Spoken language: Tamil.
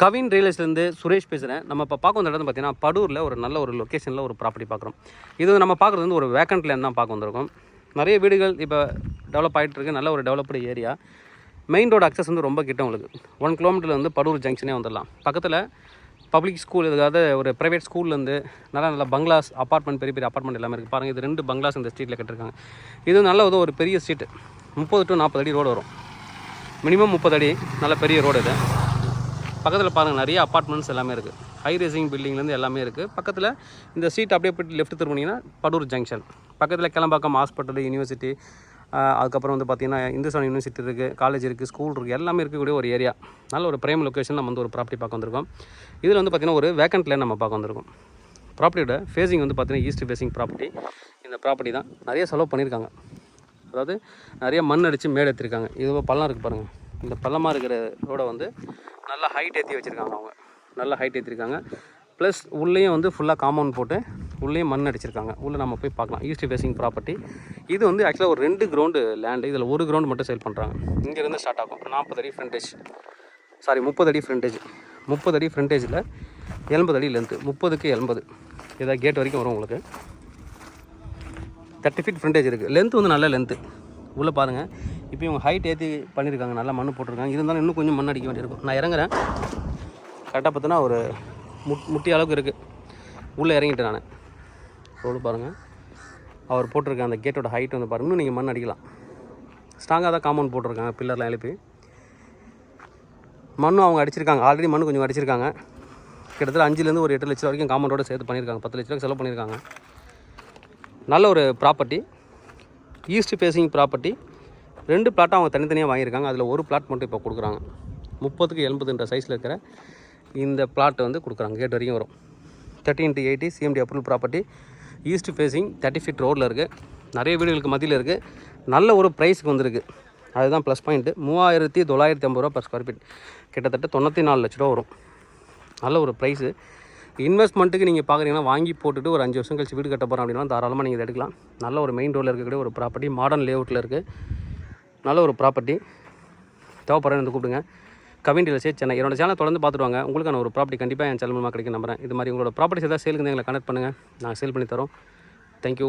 கவின் ரியல்ஸ்லேருந்து சுரேஷ் பேசுகிறேன் நம்ம இப்போ பார்க்க வந்த இடம் பார்த்தீங்கன்னா படூரில் ஒரு நல்ல ஒரு லொக்கேஷனில் ஒரு ப்ராப்பர்ட்டி பார்க்குறோம். இது நம்ம பார்க்குறது வந்து ஒரு வேக்கண்ட் லேண்ட் தான் பார்க்க வந்திருக்கோம். நிறைய வீடுகள் இப்போ டெவலப் ஆகிட்டு இருக்கு. நல்ல ஒரு developed area main road access வந்து ரொம்ப கிட்ட உங்களுக்கு. ஒன் கிலோமீட்டரில் வந்து படூர் ஜங்ஷனே வந்துடலாம். பக்கத்தில் பப்ளிக் ஸ்கூல் இதுக்காக ஒரு ப்ரைவேட் ஸ்கூல்லேருந்து நல்ல நல்ல பங்களாஸ் அப்பார்ட்மெண்ட் பெரிய பெரிய அப்பார்ட்மெண்ட் எல்லாமே இருக்குது பாருங்கள் இது ரெண்டு பங்களாஸ் இந்த ஸ்ட்ரீட்டில் கட்டிருக்காங்க. இது நல்ல வந்து ஒரு பெரிய ஸ்ட்ரீட் முப்பது டு நாற்பது அடி ரோடு வரும். மினிமம் முப்பது அடி. நல்ல பெரிய ரோடு இது. பக்கத்தில் பாருங்கள் நிறைய அப்பார்ட்மெண்ட்ஸ் எல்லாமே இருக்குது ஹை ரேசிங் பில்டிங்லேருந்து எல்லாமே இருக்குது பக்கத்தில் இந்த சீட் அப்படியே போய்ட்டு லெஃப்ட் திரும்பினீங்கன்னா படூர் ஜங்ஷன் பக்கத்தில் கிளம்பாக்கம் ஹாஸ்பிட்டல் யூனிவர்சிட்டி அதுக்கப்புறம் வந்து பார்த்திங்கன்னா இந்துஸ்தான் யூனிவர்சிட்டி இருக்குது காலேஜ் இருக்குது ஸ்கூல் இருக்குது எல்லாமே இருக்கக்கூடிய ஒரு ஏரியா நல்ல ஒரு ப்ரைம் லொக்கேஷன் நம்ம வந்து ஒரு ப்ராப்பர்ட்டி பார்க்க வந்திருக்கோம். இதில் வந்து பார்த்திங்கன்னா ஒரு வேக்கண்ட் லேண்ட் நம்ம பார்க்க வந்திருக்கோம். ப்ராப்பர்ட்டியோட ஃபேஸிங் வந்து பார்த்திங்கன்னா ஈஸ்ட் ஃபேஸிங் ப்ராப்பர்ட்டி இந்த ப்ராப்பர்ட்டி தான் நிறைய செலவு பண்ணியிருக்காங்க. அதாவது நிறைய மண் அடித்து மேடு எடுத்திருக்காங்க. இது பள்ளம் இருக்குது பாருங்கள் இந்த பள்ளமாக இருக்கிற ரோடை வந்து நல்லா ஹைட் ஏற்றி வச்சுருக்காங்க அவங்க. நல்லா ஹைட் ஏற்றிருக்காங்க ப்ளஸ் உள்ளேயும் வந்து ஃபுல்லாக காம்பவுண்ட் போட்டு உள்ளேயும் மண் அடிச்சிருக்காங்க. உள்ளே நம்ம போய் பார்க்கலாம். ஈஸ்ட் ஃபேஸிங் ப்ராப்பர்ட்டி இது வந்து ஆக்சுவலாக ஒரு ரெண்டு கிரவுண்டு லேண்டு இதில் ஒரு கிரவுண்டு மட்டும் சேல் பண்ணுறாங்க இங்கேருந்து ஸ்டார்ட் ஆகும். நாற்பது அடி ஃப்ரண்டேஜ் சாரி முப்பது அடி ஃப்ரண்டேஜ் முப்பது அடி ஃப்ரண்டேஜில் எண்பது அடி லென்த்து முப்பதுக்கு எண்பது. இதாக கேட் வரைக்கும் வரும் உங்களுக்கு. தேர்ட்டி ஃபீட் ஃப்ரண்டேஜ் இருக்குது லென்த்து வந்து நல்ல லென்த்து உள்ளே பாருங்கள் இப்போ இவங்க ஹைட் ஏற்றி பண்ணியிருக்காங்க நல்லா மண் போட்டிருக்காங்க. இருந்தாலும் இன்னும் கொஞ்சம் மண் அடிக்க வேண்டியிருக்கும். நான் இறங்குறேன். கரெக்டாக பார்த்தோன்னா ஒரு முட் முட்டி அளவுக்கு இருக்குது உள்ளே இறங்கிட்டேன் நான். ரோடு பாருங்கள் அவர் போட்டிருக்க அந்த கேட்டோட ஹைட் வந்து பாருங்கள் இன்னும் நீங்கள் மண் அடிக்கலாம். ஸ்ட்ராங்காக தான் காம்பவுண்ட் போட்டிருக்காங்க பில்லர்லாம் எழுப்பி. மண்ணும் அவங்க அடிச்சிருக்காங்க. ஆல்ரெடி மண் கொஞ்சம் அடிச்சிருக்காங்க. கிட்டத்தட்ட அஞ்சுலேருந்து ஒரு எட்டு லட்சம் வரைக்கும் காம்பவுண்டோட சேர்த்து பண்ணியிருக்காங்க. பத்து லட்ச ரூபா செலவு பண்ணியிருக்காங்க. நல்ல ஒரு ப்ராப்பர்ட்டி ஈஸ்ட் ஃபேஸிங் ப்ராப்பர்ட்டி ரெண்டு பிளாட்டும் அவங்க தனித்தனியாக வாங்கியிருக்காங்க. அதில் ஒரு பிளாட் மட்டும் இப்போ கொடுக்குறாங்க. முப்பதுக்கு எண்பதுன்ற சைஸில் இருக்கிற இந்த பிளாட் வந்து கொடுக்குறாங்க. கேட் வரைக்கும் வரும். Thirty into eighty CMD approval property east facing thirty feet ரோடில் இருக்குது நிறைய வீடுகளுக்கு மத்தியில் இருக்குது நல்ல ஒரு ப்ரைஸுக்கு வந்திருக்கு. அதுதான் ப்ளஸ் பாயிண்ட்டு மூவாயிரத்தி தொள்ளாயிரத்தி ஐம்பது ரூபா பர் ஸ்கொயர் ஃபீட் கிட்டத்தட்ட தொண்ணூற்றி நாலு லட்ச ரூபா வரும். நல்ல ஒரு ப்ரைஸு இன்வெஸ்ட்மெண்ட்டுக்கு நீங்கள் பார்க்குறீங்கன்னா வாங்கி போட்டுட்டு ஒரு அஞ்சு வருஷம் கழிச்சு வீடு கட்ட போகிறோம் அப்படின்னா தாராளமாக நீங்கள் எடுக்கலாம். நல்ல ஒரு மெயின் ரோடில் இருக்கக்கூடிய ஒரு ப்ராப்பர்ட்டி மாடர்ன் லேஅவுட்டில் இருக்குது நல்ல ஒரு ப்ராப்பர்ட்டி தேவைப்படுறேன் வந்து கூப்பிடுங்க. கவின் டீலர்ஸே சென்னை. என்னோட சேனல் தொடர்ந்து பார்த்துருவாங்க உங்களுக்கான ஒரு ப்ராப்பர்ட்டி கண்டிப்பாக என் சேனல் மூலமாக கிடைக்கும் நம்புறேன். இது மாதிரி உங்களோட ப்ராப்பர்ட்டி ஏதாவது சேலுக்கு எங்களை கனெக்ட் பண்ணுங்கள் நாங்கள் சேல் பண்ணி தரோம். தேங்க்யூ